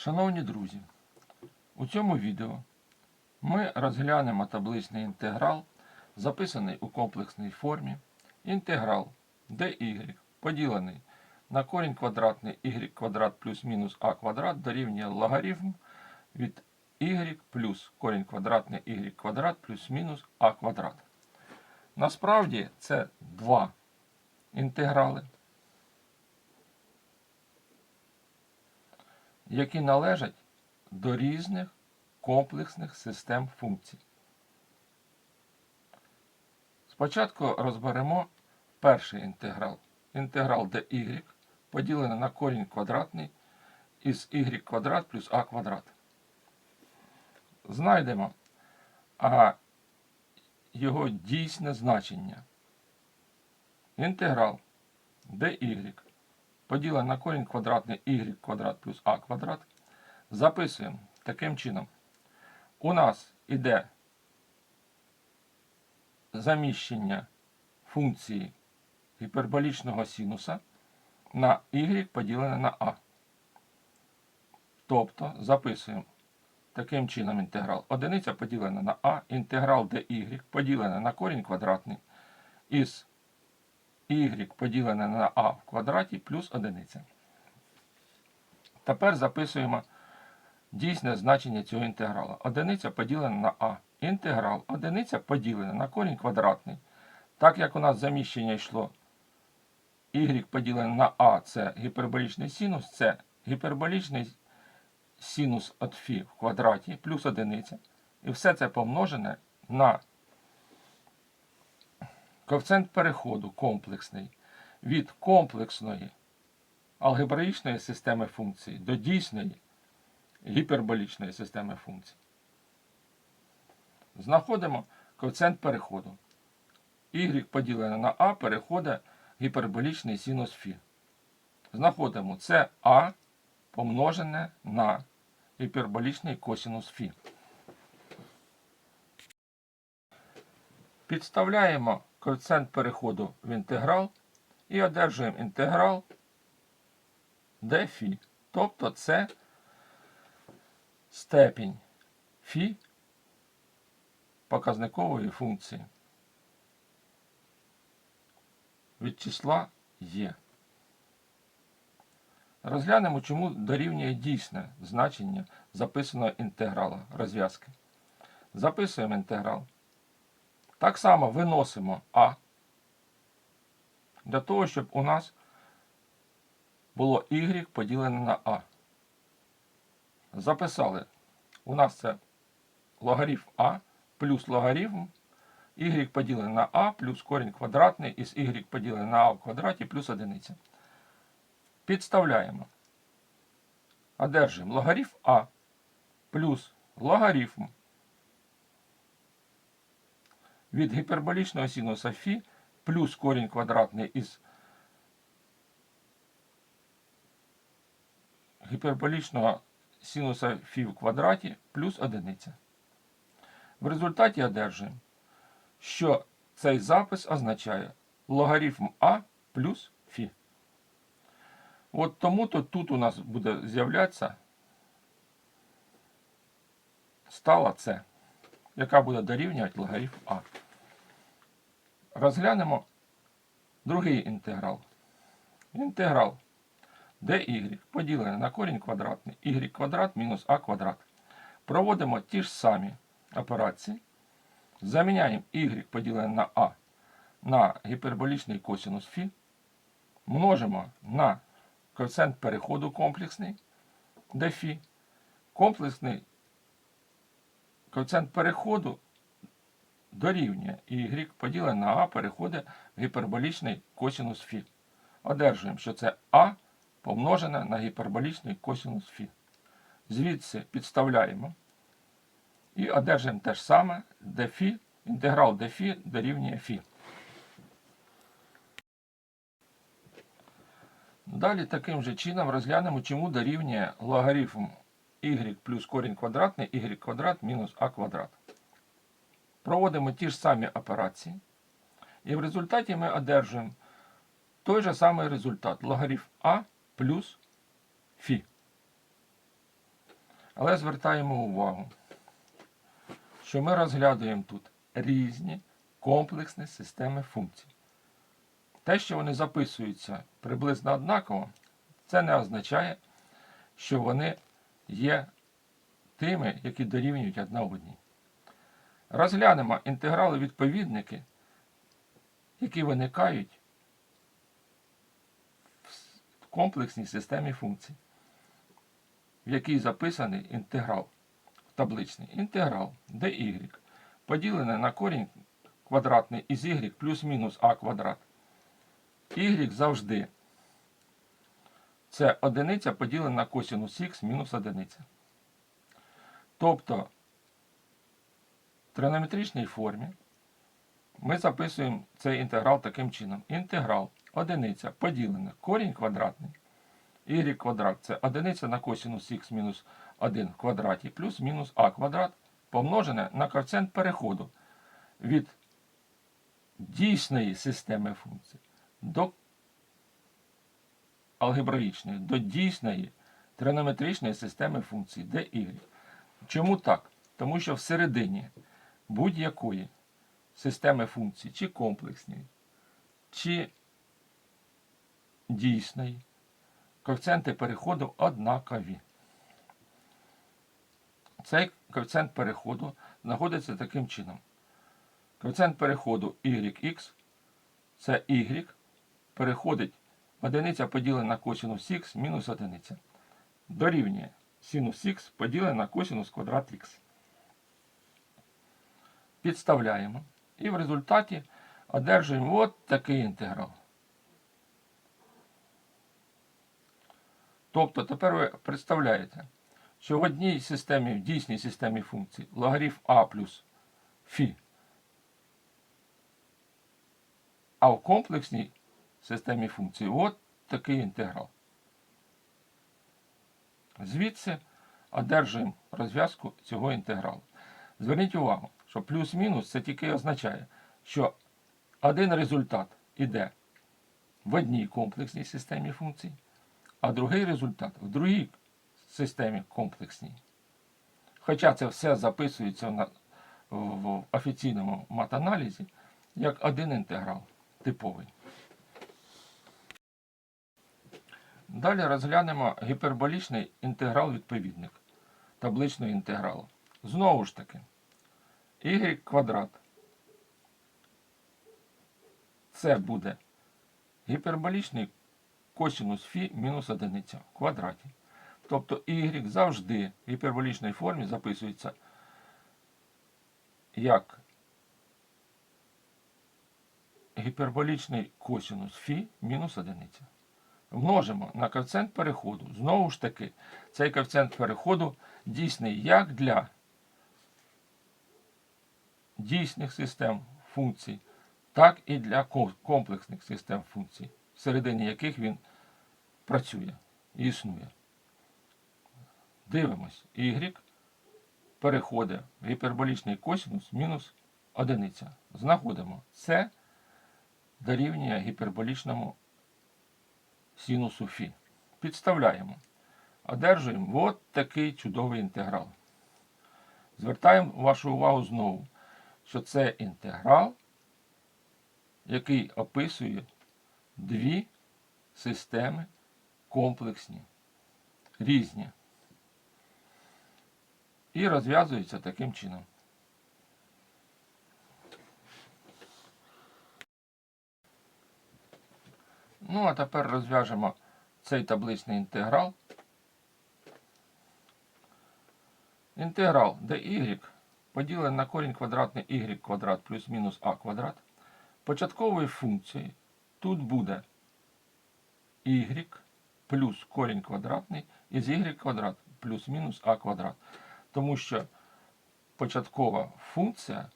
Шановні друзі, у цьому відео ми розглянемо табличний інтеграл, записаний у комплексній формі. Інтеграл dy поділений на корінь квадратний y квадрат плюс мінус а квадрат дорівнює логарифм від y плюс корінь квадратний y квадрат плюс мінус а квадрат. Насправді це два інтеграли. Які належать до різних комплексних систем функцій. Спочатку розберемо перший інтеграл. Інтеграл dy поділений на корінь квадратний із y квадрат плюс а квадрат. Знайдемо а його дійсне значення. Інтеграл dy поділений на корінь квадратний y квадрат плюс а квадрат. Записуємо таким чином. У нас іде заміщення функції гіперболічного синуса на y поділене на а. Тобто записуємо таким чином інтеграл. Одиниця поділена на а, інтеграл dy поділене на корінь квадратний із y поділене на а в квадраті плюс одиниця. Тепер записуємо дійсне значення цього інтегралу. Одиниця поділена на а. Інтеграл одиниця поділена на корінь квадратний. Так як у нас заміщення йшло y поділене на а це гіперболічний синус, це гіперболічний синус від φ в квадраті плюс одиниця. І все це помножене на Коефіцієнт переходу комплексний від комплексної алгебраїчної системи функцій до дійсної гіперболічної системи функцій. Знаходимо коефіцієнт переходу. Y поділене на А переходить гіперболічний синус Фі. Знаходимо це А помножене на гіперболічний косинус Фі. Підставляємо коефіцієнт переходу в інтеграл і одержуємо інтеграл dφ. Тобто це степінь φ показникової функції від числа є. Розглянемо, чому дорівнює дійсне значення записаного інтеграла розв'язки. Записуємо інтеграл. Так само виносимо А для того, щоб у нас було y поділене на А. Записали. У нас це логарифм А плюс логарифм y поділене на А плюс корінь квадратний із y поділене на А в квадраті плюс одиниця. Підставляємо. Одержуємо логарифм А плюс логарифм від гіперболічного синуса Фі плюс корінь квадратний із гіперболічного синуса Фі в квадраті плюс одиниця. В результаті одержуємо, що цей запис означає логарифм А плюс Фі. От тому-то тут у нас буде з'являтися стала С яка буде дорівнювати логарифм А. Розглянемо другий інтеграл. Інтеграл dy поділене на корінь квадратний y квадрат мінус а квадрат. Проводимо ті ж самі операції. Заміняємо y поділене на а на гіперболічний косинус φ. Множимо на коефіцієнт переходу комплексний dφ. Комплексний коефіцієнт переходу дорівнює y поділе на А переходить в гіперболічний косінус Фі. Одержуємо, що це А помножене на гіперболічний косінус Фі. Звідси підставляємо. І одержуємо те ж саме, де Фі, інтеграл де Фі дорівнює Фі. Далі таким же чином розглянемо, чому дорівнює логарифм y плюс корінь квадратний y квадрат мінус а квадрат. Проводимо ті ж самі операції. І в результаті ми одержуємо той же самий результат логарифм А плюс Фі. Але звертаємо увагу, що ми розглядаємо тут різні комплексні системи функцій. Те, що вони записуються приблизно однаково, це не означає, що вони є тими, які дорівнюють одна одній. Розглянемо інтеграли відповідники, які виникають в комплексній системі функцій, в якій записаний інтеграл табличний. Інтеграл dy поділене на корінь квадратний із y плюс-мінус а квадрат. y завжди це одиниця поділена на косинус х мінус одиниця. Тобто в тригонометричній формі ми записуємо цей інтеграл таким чином. Інтеграл одиниця поділена корінь квадратний. y квадрат це одиниця на косинус х мінус 1 в квадраті плюс мінус а квадрат помножене на коефіцієнт переходу від дійсної системи функцій до алгебраїчної, до дійсної тригонометричної системи функцій dy. Чому так? Тому що всередині будь-якої системи функцій, чи комплексної, чи дійсної, коефіцієнти переходу однакові. Цей коефіцієнт переходу знаходиться таким чином. Коефіцієнт переходу YX це Y переходить одиниця поділена на косинус х мінус одиниця. Дорівнює синус х поділене на косинус квадрат х. Підставляємо. І в результаті одержуємо от такий інтеграл. Тобто тепер ви представляєте, що в одній системі, в дійсній системі функцій логарифм а плюс фі, а в комплексній системі функцій от такий інтеграл. Звідси одержуємо розв'язку цього інтегралу. Зверніть увагу, що плюс-мінус це тільки означає, що один результат іде в одній комплексній системі функцій, а другий результат в другій системі комплексній. Хоча це все записується в офіційному матаналізі як один інтеграл типовий. Далі розглянемо гіперболічний інтеграл відповідник табличного інтегралу. Знову ж таки, y квадрат. Це буде гіперболічний косинус фі мінус одиниця в квадраті. Тобто y завжди в гіперболічній формі записується як гіперболічний косинус фі мінус одиниця. Множимо на коефіцієнт переходу. Знову ж таки, цей коефіцієнт переходу дійсний як для дійсних систем функцій, так і для комплексних систем функцій, всередині яких він працює і існує. Дивимось, y переходить в гіперболічний косинус мінус одиниця. Знаходимо це дорівнює гіперболічному синусу фі. Підставляємо. Одержуємо от такий чудовий інтеграл. Звертаємо вашу увагу знову, що це інтеграл, який описує дві системи комплексні, різні. І розв'язується таким чином. Ну, а тепер розв'яжемо цей табличний інтеграл. Інтеграл dy поділений на корінь квадратний y квадрат плюс мінус а квадрат. Початковою функцією тут буде y плюс корінь квадратний із y квадрат плюс мінус а квадрат. Тому що початкова функція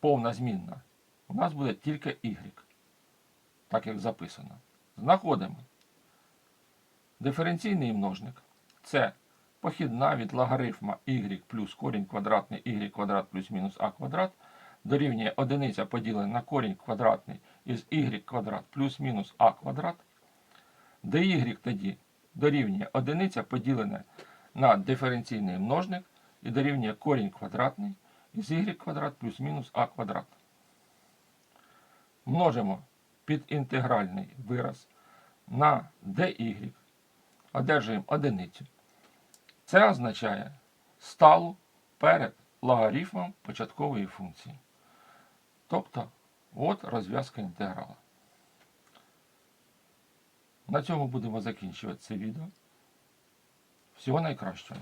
повна змінна у нас буде тільки y так як записано. Знаходимо. Диференційний множник це похідна від логарифма y плюс корінь квадратний y квадрат плюс мінус а квадрат дорівнює одиниця поділена на корінь квадратний із y квадрат плюс мінус а квадрат, де y тоді дорівнює одиниця поділене на диференційний множник і дорівнює корінь квадратний із y квадрат плюс мінус а квадрат. Множимо підінтегральний вираз на dy, одержуємо одиницю. Це означає сталу перед логарифмом початкової функції. Тобто, от розв'язка інтеграла. На цьому будемо закінчувати це відео. Всього найкращого.